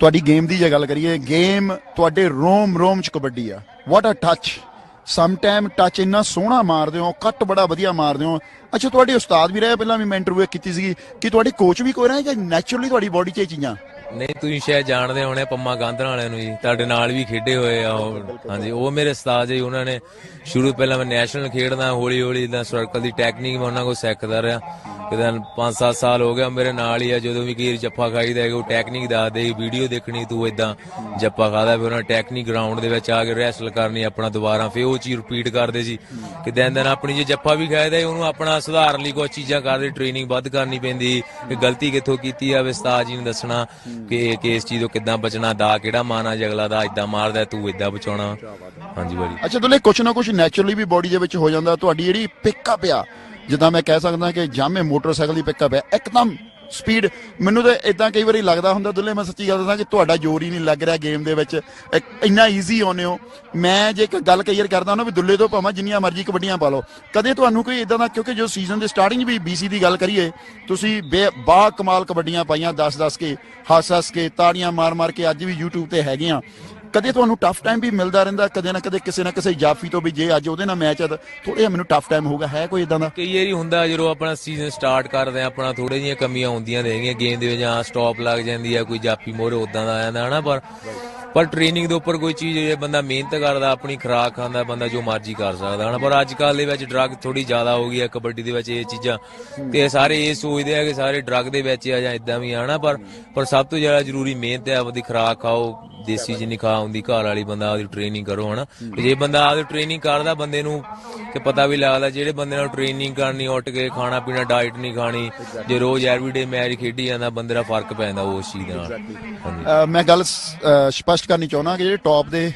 ਤੁਹਾਡੀ ਗੇਮ ਦੀ ਜੇ ਗੱਲ ਕਰੀਏ, ਗੇਮ ਤੁਹਾਡੇ ਰੋਮ ਰੋਮ ਚ ਕਬੱਡੀ ਆ। What a touch some time touch ਇੰਨਾ ਸੋਹਣਾ ਮਾਰਦੇ ਹੋ, ਕੱਟ ਬੜਾ ਵਧੀਆ ਮਾਰਦੇ ਹੋ। ਅੱਛਾ, ਤੁਹਾਡੇ ਉਸਤਾਦ ਵੀ ਰਹੇ, ਪਹਿਲਾਂ ਵੀ ਮੈਂ ਇੰਟਰਵਿਊ ਕੀਤੀ ਸੀਗੀ, ਕਿ ਤੁਹਾਡੇ ਕੋਚ ਵੀ ਕੋਈ ਰਹੇ ਜਾਂ ਨੈਚੁਰਲੀ ਤੁਹਾਡੀ ਬਾਡੀ 'ਚ ਇਹ ਚੀਜ਼ਾਂ? ਨਹੀਂ ਤੁਸੀਂ ਸ਼ਾਇਦ ਜਾਣਦੇ ਹੋਣੇ ਪੰਮਾ ਗਾਂਧਰਾਂ ਵਾਲਿਆਂ ਨੂੰ ਜੀ। ਤੁਹਾਡੇ ਨਾਲ ਵੀ ਖੇਡੇ ਹੋਏ ਆ ਉਹ। ਹਾਂਜੀ ਉਹ ਮੇਰੇ ਉਸਤਾਦ ਜੀ ਉਹਨਾਂ ਨੇ ਸ਼ੁਰੂ ਪਹਿਲਾਂ ਮੈਂ ਨੈਸ਼ਨਲ ਖੇਡਦਾ ਹੌਲੀ ਹੌਲੀ ਦਾ ਸਰਕਲ ਦੀ ਟੈਕਨੀਕ ਮੈਂ ਉਹਨਾਂ ਕੋਲ ਸਿੱਖਦਾ ਰਿਹਾ। ਕਿਦਾਂ 5-7 ਸਾਲ ਹੋ ਗਿਆ ਮੇਰੇ ਨਾਲ ਹੀ ਆ ਜਦੋਂ ਵੀ ਕਈ ਜੱਫਾ ਖਾਈਦਾ ਹੈ ਉਹ ਟੈਕਨੀਕ ਦੱਸਦੇ ਵੀਡੀਓ ਦੇਖਣੀ ਤੂੰ ਇਦਾਂ ਜੱਫਾ ਖਾਦਾ ਫਿਰ ਉਹਨਾਂ ਟੈਕਨੀਕ ਗਰਾਊਂਡ ਦੇ ਵਿੱਚ ਆ ਕੇ ਰੈਸਲ ਕਰਨੀ ਆਪਣਾ ਦੁਬਾਰਾ ਫਿਰ ਉਹ ਚੀਜ਼ ਰਿਪੀਟ ਕਰਦੇ ਸੀ। ਕਿ ਦਿਨ ਦਿਨ ਆਪਣੀ ਜੇ ਜੱਫਾ ਵੀ ਖਾਇਦਾ ਉਹਨੂੰ ਆਪਣਾ ਸੁਧਾਰਨ ਲਈ ਕੁਝ ਚੀਜ਼ਾਂ ਕਰਦੇ ਟ੍ਰੇਨਿੰਗ ਵੱਧ ਕਰਨੀ ਪੈਂਦੀ ਕਿ ਗਲਤੀ ਕਿੱਥੋਂ ਕੀਤੀ ਆ ਵਿਸਤਾਰ ਜੀ ਨੂੰ ਦੱਸਣਾ। ਕਿ ਕਿ ਚੀਜ਼ ਤੋਂ ਕਿੱਦਾਂ ਬਚਣਾ, ਦਾ ਕਿਹੜਾ ਮਾਨਾ ਜਗਲਾ ਦਾ ਇਦਾਂ ਮਾਰਦਾ, ਤੂੰ ਇਦਾਂ ਬਚਾਉਣਾ। ਹਾਂਜੀ ਬਾਈ ਅੱਛਾ, ਦੁੱਲੇ, ਕੁਛ ਨਾ ਕੁਛ ਨੈਚੁਰਲੀ ਵੀ ਬੋਡੀ ਦੇ ਵਿੱਚ ਹੋ ਜਾਂਦਾ, ਤੁਹਾਡੀ ਜਿਹੜੀ ਪਿਕਅਪ ਆ, ਜਿੱਦਾਂ ਮੈਂ ਕਹਿ ਸਕਦਾ ਕਿ ਜਾਮੇ ਮੋਟਰਸਾਈਕਲ ਦੀ ਪਿਕਅਪ ਹੈ ਇੱਕਦਮ ਸਪੀਡ, ਮੈਨੂੰ ਤਾਂ ਇਦਾਂ ਕਈ ਵਾਰੀ ਲੱਗਦਾ ਹੁੰਦਾ, ਦੁੱਲੇ ਮੈਂ ਸੱਚੀ ਗੱਲ ਦੱਸਾਂ ਕਿ ਤੁਹਾਡਾ ਜ਼ੋਰ ਹੀ ਨਹੀਂ ਲੱਗ ਰਿਹਾ ਗੇਮ ਦੇ ਵਿੱਚ। ਇੰਨਾ ਈਜ਼ੀ ਆਉਂਦੇ ਹੋ। ਮੈਂ ਜੇ ਇੱਕ ਗੱਲ ਕਈ ਵਾਰ ਕਰਦਾ ਹੁੰਦਾ ਵੀ ਦੁੱਲੇ ਤੋਂ ਭਾਵੇਂ ਜਿੰਨੀਆਂ ਮਰਜ਼ੀ ਕਬੱਡੀਆਂ ਪਾ ਲਓ। ਕਦੇ ਤੁਹਾਨੂੰ ਕੋਈ ਇਦਾਂ ਦਾ, ਕਿਉਂਕਿ ਜੋ ਸੀਜ਼ਨ ਦੇ ਸਟਾਰਟਿੰਗ ਵੀ BC ਦੀ ਗੱਲ ਕਰੀਏ, ਤੁਸੀਂ ਬੇ- ਬਾ ਕਮਾਲ ਕਬੱਡੀਆਂ ਪਾਈਆਂ 10-10 ਕੇ, ਹੱਸ-ਹੱਸ ਕੇ, ਤਾੜੀਆਂ ਮਾਰ-ਮਾਰ ਕੇ ਅੱਜ ਵੀ YouTube ਤੇ ਹੈਗੇ ਆ। ਕਦੇ ਤੁਹਾਨੂੰ ਟਫ ਟਾਈਮ ਵੀ ਮਿਲਦਾ ਰਹਿੰਦਾ ਕਦੇ ਨਾ ਕਦੇ ਕਿਸੇ ਨਾ ਕਿਸੇ ਜਾਫੀ ਤੋਂ ਵੀ ਜੇ ਅੱਜ ਉਹਦੇ ਨਾਲ ਮੈਚ ਹੈ ਤਾਂ ਥੋੜਾ ਜਿਹਾ ਮੈਨੂੰ ਟਫ ਟਾਈਮ ਹੋਊਗਾ ਹੈ ਕੋਈ ਇਦਾਂ ਦਾ? ਕਈ ਵਾਰੀ ਹੁੰਦਾ ਜਦੋਂ ਆਪਣਾ ਸੀਜ਼ਨ ਸਟਾਰਟ ਕਰਦੇ ਆ ਆਪਣਾ ਥੋੜੇ ਜਿਹੀਆਂ ਕਮੀਆਂ ਹੁੰਦੀਆਂ ਰਹਿੰਦੀਆਂ ਗੇਮ ਦੇ ਵਿੱਚ ਜਾਂ ਸਟਾਪ ਲੱਗ ਜਾਂਦੀ ਆ ਕੋਈ ਜਾਪੀ ਮੋਰੇ ਉਦਾਂ ਦਾ ਆ ਜਾਂਦਾ ਹਨਾ ਪਰ ਪਰ ਟ੍ਰੇਨਿੰਗ ਦੇ ਉੱਪਰ ਕੋਈ ਚੀਜ਼ ਜੇ ਬੰਦਾ ਮਿਹਨਤ ਕਰਦਾ ਆਪਣੀ ਖੁਰਾਕ ਖਾਂਦਾ ਬੰਦਾ ਜੋ ਮਰਜ਼ੀ ਕਰ ਸਕਦਾ ਹਨਾ ਪਰ ਅੱਜ ਕੱਲ ਦੇ ਵਿੱਚ ਡਰੱਗ ਥੋੜੀ ਜ਼ਿਆਦਾ ਹੋ ਗਈ ਹੈ ਕਬੱਡੀ ਦੇ ਵਿੱਚ ਇਹ ਚੀਜ਼ਾਂ। ਤੇ ਸਾਰੇ ਇਹ ਸੋਚਦੇ ਆ ਕਿ ਸਾਰੇ ਡਰੱਗ ਦੇ ਵਿੱਚ ਆ ਜਾਂ ਇਦਾਂ ਵੀ ਆ ਹਨਾ ਪਰ ਪਰ ਸਭ ਤੋਂ ਜ਼ਿਆਦਾ ਜ਼ਰੂਰੀ ਮਿਹਨਤ ਹੈ ਆਪਦੀ ਖੁਰਾਕ ਖਾਓ ਦੇਸੀ ਜਿੰਨੀ ਖਾ ਹੁੰਦੀ ਘਰ ਵਾਲੀ ਬੰਦਾ ਆਪਦੀ ਟ੍ਰੇਨਿੰਗ ਕਰੋ ਹਨਾ? ਤੇ ਜੇ ਬੰਦਾ ਆਪਦੀ ਟ੍ਰੇਨਿੰਗ ਕਰਦਾ ਬੰਦੇ ਨੂੰ ਕਿ ਪਤਾ ਵੀ ਲੱਗਦਾ ਜਿਹੜੇ ਬੰਦੇ ਨਾਲ ਟ੍ਰੇਨਿੰਗ ਕਰਨੀ ਉੱਠ ਕੇ ਖਾਣਾ ਪੀਣਾ ਡਾਈਟ ਨਹੀਂ ਖਾਣੀ ਜੇ ਰੋਜ਼ ਐਵਰੀਡੇ ਮੈਚ ਖੇਡੀ ਜਾਂਦਾ ਬੰਦੇ ਦਾ ਫ਼ਰਕ ਪੈਂਦਾ ਉਸ ਚੀਜ਼ ਦੇ ਮੈਂ ਗੱਲ ਸਪਸ਼ਟ ਕਰਨੀ ਚਾਹੁੰਦਾ ਕਿ ਜਿਹੜੇ ਟੌਪ ਦੇ